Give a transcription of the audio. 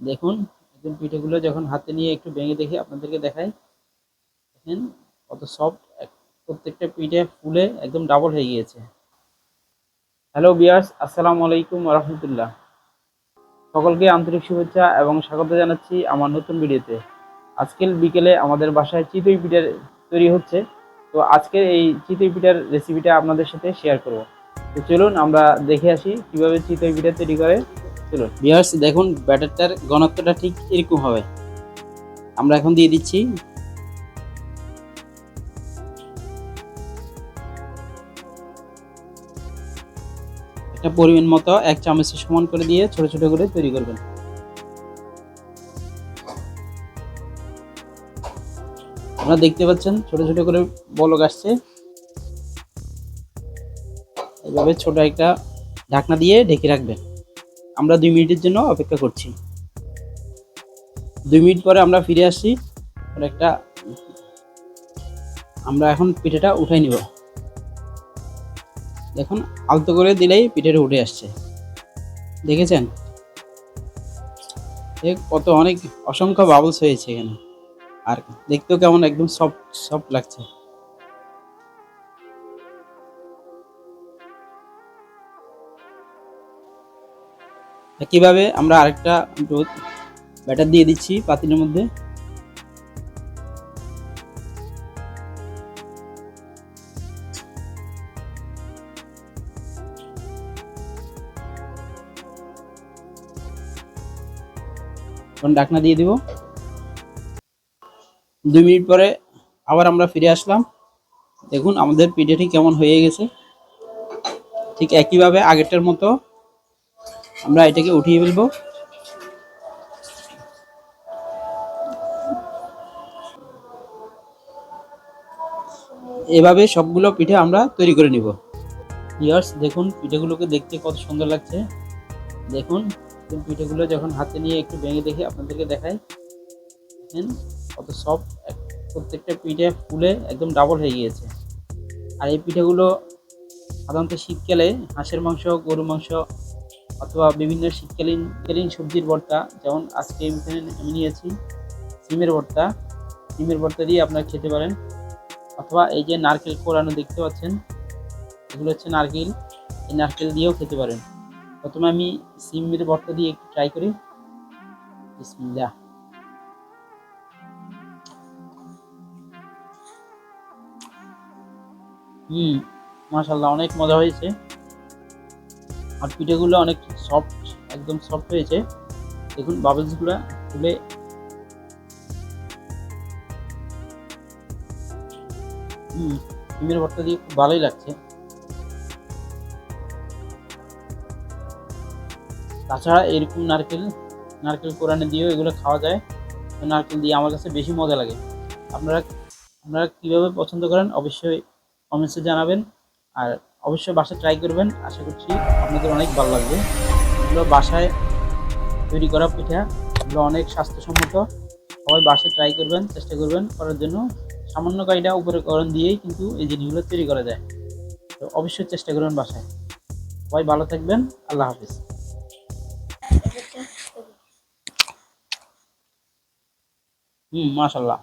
দেখুন, একদম পিঠেগুলো যখন হাতে নিয়ে একটু ভেঙে দেখে, আপনাদেরকে দেখাই। দেখেন, কত সফট প্রত্যেকটা পিঠে ফুলে একদম ডাবল হয়ে গিয়েছে। হ্যালো বিয়ার্স আসসালামু আলাইকুম রহমতুল্লাহ সকলকে আন্তরিক শুভেচ্ছা এবং স্বাগত জানাচ্ছি আমার নতুন ভিডিওতে। আজকের বিকেলে আমাদের বাসায় চিতই পিঠার তৈরি হচ্ছে। তো আজকের এই চিতই পিঠার রেসিপিটা আপনাদের সাথে শেয়ার করব। তো চলুন আমরা দেখে আসি কীভাবে চিতই পিঠা তৈরি করে। বিয়ার্স দেখুন, ব্যাটারটার ঘনত্বটা ঠিক এরকম হবে। আমরা এখন দিয়ে দিচ্ছি। একটা পরিমাণ মতো এক চামচের সমান করে দিয়ে ছোট ছোট করে তৈরি করবেন। আপনারা দেখতে পাচ্ছেন, ছোট ছোট করে বলক আসছে। এভাবে ছোট একটা ঢাকনা দিয়ে ঢেকে রাখবেন। আমরা দুই মিনিটের জন্য অপেক্ষা করছি। দুই মিনিট পরে আমরা ফিরে আসছি একটা আমরা এখন পিঠেটা উঠাই নিব। দেখুন, আলতো করে দিলেই পিঠেটা উঠে আসছে। দেখেছেন? কত অনেক অসংখ্য বাবলস হয়েছে এখানে। আর দেখতেও কেমন একদম সফট সফট লাগছে। একইভাবে আমরা আরেকটা ব্যাটার দিয়ে দিচ্ছি পাতিলের মধ্যে। ডাকনা দিয়ে দিব। দুই মিনিট পরে আবার আমরা ফিরে আসলাম। দেখুন, আমাদের পিঠেটি কেমন হয়ে গেছে। ঠিক একইভাবে আগেরটার মতো আমরা এটাকে উঠিয়ে ফেলব। এভাবে সবগুলো পিঠে আমরা তৈরি করে নিব। ইয়ার্স দেখুন পিঠেগুলোকে দেখতে কত সুন্দর লাগছে। দেখুন পিঠেগুলো যখন হাতে নিয়ে একটু ভেঙে দেখে আপনাদেরকে দেখাই। দেখেন, কত সফট প্রত্যেকটা পিঠে ফুলে একদম ডাবল হয়ে গিয়েছে। আর এই পিঠেগুলো সাধারণত শীতকালে হাঁসের মাংস গরু মাংস অথবা বিভিন্ন শীতকালীন কালীন সবজির ভর্তা, যেমন আজকে আমি নিয়েছি সিমের ভর্তা। সিমের ভর্তা দিয়ে আপনারা খেতে পারেন। অথবা এই যে নারকেল কোরানো দেখতে পাচ্ছেন, এগুলো হচ্ছে নারকেল। এই নারকেল দিয়েও খেতে পারেন। প্রথমে আমি সিমের ভর্তা দিয়ে একটু ট্রাই করি। বিসমিল্লাহ। হুম মাশাল্লাহ অনেক মজা হয়েছে। আর পিঠেগুলো অনেক সফট একদম সফট হয়েছে। দেখুন বাবলসগুলো খুলে হুম, ডিমের ভর্তা দিয়ে খুব ভালোই লাগছে। তাছাড়া এরকম নারকেল নারকেল কোরআনে দিয়েও এগুলো খাওয়া যায়। নারকেল দিয়ে আমার কাছে বেশি মজা লাগে। আপনারা আপনারা কীভাবে পছন্দ করেন অবশ্যই কমেন্টসে জানাবেন। আর অবশ্যই বাসায় ট্রাই করবেন। আশা করছি আপনাদের অনেক ভালো লাগবে। এগুলো বাসায় তৈরি করা পিঠা। এগুলো অনেক স্বাস্থ্যসম্মত। সবাই বাসায় ট্রাই করবেন, চেষ্টা করবেন করার জন্য। সামান্য কাইটা উপকরণ দিয়েই কিন্তু এই জিনিসগুলো তৈরি করা যায়। তো অবশ্যই চেষ্টা করবেন বাসায়। সবাই ভালো থাকবেন। আল্লাহ হাফিজ। হুম মাশাল্লাহ